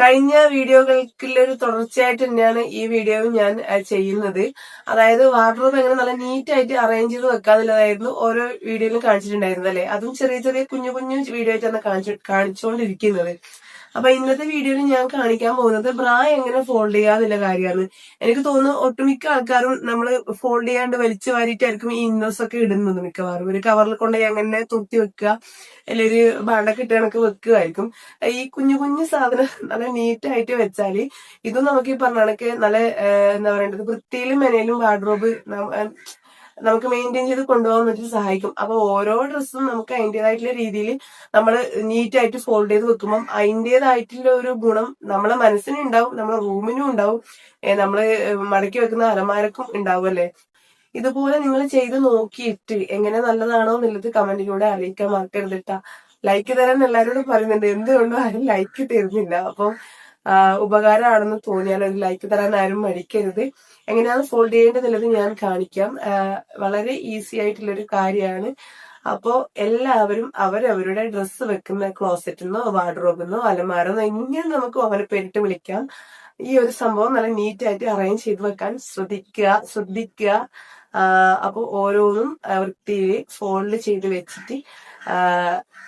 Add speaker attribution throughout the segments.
Speaker 1: കഴിഞ്ഞ വീഡിയോകൾക്കുള്ളൊരു തുടർച്ചയായിട്ട് തന്നെയാണ് ഈ വീഡിയോ ഞാൻ ചെയ്യുന്നത്. അതായത് വാർഡ്രോബ് എങ്ങനെ നല്ല നീറ്റ് ആയിട്ട് അറേഞ്ച് ചെയ്ത് വെക്കാന്നുള്ളതായിരുന്നു ഓരോ വീഡിയോയിലും കാണിച്ചിട്ടുണ്ടായിരുന്നത് അല്ലെ? അതും ചെറിയ ചെറിയ കുഞ്ഞു കുഞ്ഞു വീഡിയോ ആയിട്ടാണ് കാണിച്ചു കാണിച്ചുകൊണ്ടിരിക്കുന്നത്. അപ്പൊ ഇന്നത്തെ വീഡിയോയിൽ ഞാൻ കാണിക്കാൻ പോകുന്നത് ബ്രാ എങ്ങനെ ഫോൾഡ് ചെയ്യാന്നുള്ള കാര്യമാണ്. എനിക്ക് തോന്നുന്നു ഒട്ടുമിക്ക ആൾക്കാരും നമ്മൾ ഫോൾഡ് ചെയ്യാണ്ട് വലിച്ചു വാരിയിട്ടായിരിക്കും ഈ ഇന്നേഴ്സ് ഒക്കെ ഇടുന്നത് മിക്കവാറും. ഒരു കവറിൽ കൊണ്ട് അങ്ങനെ തുർത്തി വെക്കുക അല്ലെങ്കിൽ ഒരു ബാണ്ടൊക്കെ ഇട്ട് കണക്ക് ഈ കുഞ്ഞു കുഞ്ഞു സാധനം നല്ല നീറ്റ് ആയിട്ട് വെച്ചാൽ ഇത് നമുക്ക് ഈ പറഞ്ഞ കണക്ക് നല്ല എന്താ പറയേണ്ടത്? വൃത്തിയിലും മെനയിലും വാർഡ്രോബ് നമുക്ക് മെയിന്റെയിൻ ചെയ്ത് കൊണ്ടുപോകാൻ വേണ്ടി സഹായിക്കും. അപ്പൊ ഓരോ ഡ്രസ്സും നമുക്ക് അതിന്റെതായിട്ടുള്ള രീതിയിൽ നമ്മൾ നീറ്റായിട്ട് ഫോൾഡ് ചെയ്ത് വെക്കുമ്പോൾ അതിന്റെതായിട്ടുള്ള ഒരു ഗുണം നമ്മളെ മനസ്സിനും ഉണ്ടാവും നമ്മളെ റൂമിനും ഉണ്ടാവും. നമ്മൾ മടക്കി വെക്കുന്ന അലമാരക്കും ഉണ്ടാവും അല്ലെ? ഇതുപോലെ നിങ്ങൾ ചെയ്ത് നോക്കിയിട്ട് എങ്ങനെ നല്ലതാണോ എന്നുള്ളത് കമന്റിലൂടെ അറിയിക്കാൻ മറക്കരുതിട്ടാ ലൈക്ക് തരാൻ എല്ലാവരോടും പറയുന്നുണ്ട്. എന്തുകൊണ്ടും ആരും ലൈക്ക് തരുന്നില്ല. അപ്പം ഉപകാരമാണെന്ന് തോന്നിയാൽ ഒരു ലൈക്ക് തരാൻ ആരും മടിക്കരുത്. എങ്ങനെയാണ് ഫോൾഡ് ചെയ്യേണ്ടതെന്നുള്ളത് ഞാൻ കാണിക്കാം. വളരെ ഈസി ആയിട്ടുള്ള ഒരു കാര്യമാണ്. അപ്പോ എല്ലാവരും അവരവരുടെ ഡ്രസ്സ് വെക്കുന്ന ക്ലോസറ്റിൽ നിന്നോ വാർഡ്രോബിൽ നിന്നോ എങ്ങനെ നമുക്ക് അവരെ പേരിട്ട് വിളിക്കാം. ഈ ഒരു സംഭവം നല്ല നീറ്റ് ആയിട്ട് അറേഞ്ച് ചെയ്ത് വെക്കാൻ ശ്രദ്ധിക്കുക ശ്രദ്ധിക്കുക. അപ്പോൾ ഓരോന്നും വൃത്തിയിൽ ഫോൾഡ് ചെയ്ത് വെച്ചിട്ട്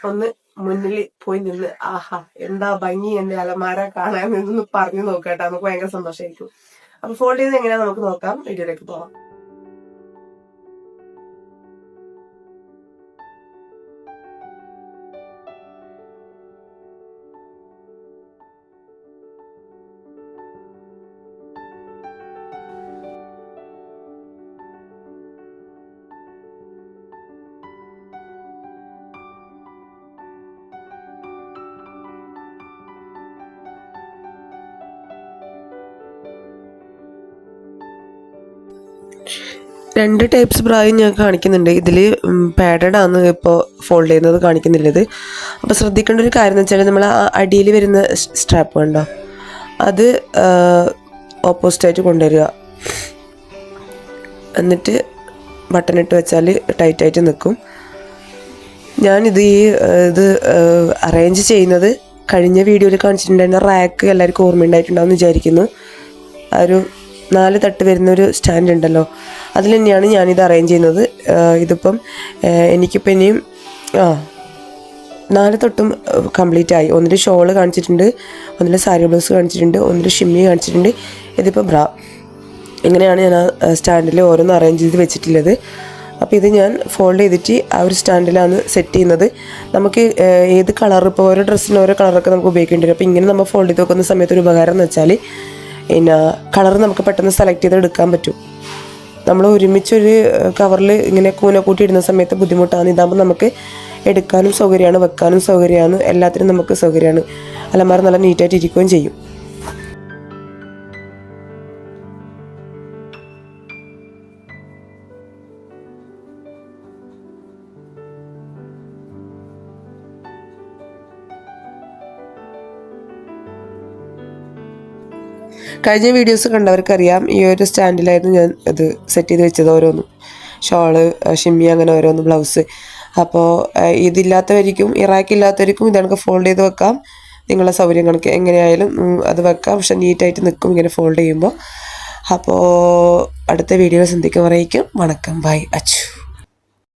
Speaker 1: ഒന്ന് മുന്നിൽ പോയി നിന്ന് ആഹാ എന്താ ഭംഗി എന്റെ അലമാര കാണാൻ? എന്നൊന്ന് പറഞ്ഞു നോക്കട്ടെ നമുക്ക് ഭയങ്കര സന്തോഷമായിരിക്കും അപ്പൊ ഫോൾഡ് ചെയ്ത് എങ്ങനെയാ നമുക്ക് നോക്കാം. വീഡിയോയിലേക്ക് പോവാം. രണ്ട് ടൈപ്സ് ബ്രായും ഞാൻ കാണിക്കുന്നുണ്ട്. ഇതിൽ ആണ് ഇപ്പോൾ ഫോൾഡ് ചെയ്യുന്നത് കാണിക്കുന്നുള്ളത് അപ്പോൾ ശ്രദ്ധിക്കേണ്ട ഒരു കാര്യം എന്ന് വെച്ചാൽ നമ്മൾ ആ അടിയിൽ വരുന്ന സ്ട്രാപ്പ് കണ്ടോ? അത് ഓപ്പോസിറ്റായിട്ട് കൊണ്ടുവരിക. എന്നിട്ട് ബട്ടൺ ഇട്ട് വെച്ചാൽ ടൈറ്റായിട്ട് നിൽക്കും ഞാനിത് ഈ ഇത് അറേഞ്ച് ചെയ്യുന്നത് കഴിഞ്ഞ വീഡിയോയിൽ കാണിച്ചിട്ടുണ്ടായിരുന്ന റാക്ക് എല്ലാവർക്കും ഓർമ്മയുണ്ടായിട്ടുണ്ടാവും വിചാരിക്കുന്നു. ആ ഒരു നാല് തട്ട് വരുന്ന ഒരു സ്റ്റാൻഡ് ഉണ്ടല്ലോ. അതിൽ തന്നെയാണ് ഞാനിത് അറേഞ്ച് ചെയ്യുന്നത്. ഇതിപ്പം എനിക്കിപ്പോൾ ഇനിയും ആ നാല് തൊട്ടും കംപ്ലീറ്റ് ആയി. ഒന്നിൽ ഷോൾ കാണിച്ചിട്ടുണ്ട് ഒന്നിൽ സാരി ബ്ലൗസ് കാണിച്ചിട്ടുണ്ട് ഒന്നിൽ ഷിമ്മി കാണിച്ചിട്ടുണ്ട്. ഇതിപ്പോൾ ബ്രാ ഇങ്ങനെയാണ് ഞാൻ ആ സ്റ്റാൻഡിൽ ഓരോന്ന് അറേഞ്ച് ചെയ്ത് വെച്ചിട്ടുള്ളത്. അപ്പോൾ ഇത് ഞാൻ ഫോൾഡ് ചെയ്തിട്ട് ആ ഒരു സ്റ്റാൻഡിലാണ് സെറ്റ് ചെയ്യുന്നത്. നമുക്ക് ഏത് കളർ ഇപ്പോൾ ഓരോ ഡ്രസ്സിന് ഓരോ കളറൊക്കെ നമുക്ക് ഉപയോഗിക്കേണ്ടി വരും. അപ്പോൾ ഇങ്ങനെ നമ്മൾ ഫോൾഡ് ചെയ്ത് വെക്കുന്ന സമയത്ത് ഒരു ഉപകാരം എന്ന് വെച്ചാൽ പിന്നെ കളർ നമുക്ക് പെട്ടെന്ന് സെലക്ട് ചെയ്ത് എടുക്കാൻ പറ്റും. നമ്മൾ ഒരുമിച്ചൊരു കവറിൽ ഇങ്ങനെ കൂന കൂട്ടി ഇടുന്ന സമയത്ത് ബുദ്ധിമുട്ടാണ്. ഇതാകുമ്പോൾ നമുക്ക് എടുക്കാനും സൗകര്യമാണ് വെക്കാനും സൗകര്യമാണ് എല്ലാത്തിനും നമുക്ക് സൗകര്യമാണ്. അലമാര നല്ല നീറ്റായിട്ട് ഇരിക്കുകയും ചെയ്യും. കഴിഞ്ഞ വീഡിയോസ് കണ്ടവർക്കറിയാം ഈ ഒരു സ്റ്റാൻഡിലായിരുന്നു ഞാൻ അത് സെറ്റ് ചെയ്ത് വെച്ചത് ഓരോന്നും. ഷോൾ ഷിമ്മി അങ്ങനെ ഓരോന്ന് ബ്ലൗസ് അപ്പോൾ ഇതില്ലാത്തവർക്കും ഇറാക്കില്ലാത്തവർക്കും ഇതണക്ക് ഫോൾഡ് ചെയ്ത് വെക്കാം. നിങ്ങളുടെ സൗകര്യം കണക്ക് എങ്ങനെയായാലും അത് വെക്കാം. പക്ഷെ നീറ്റായിട്ട് നിൽക്കും ഇങ്ങനെ ഫോൾഡ് ചെയ്യുമ്പോൾ. അപ്പോൾ അടുത്ത വീഡിയോ സന്ധിക്കും അറിയിക്കും. വണക്കം. ബൈ. അച്ചു.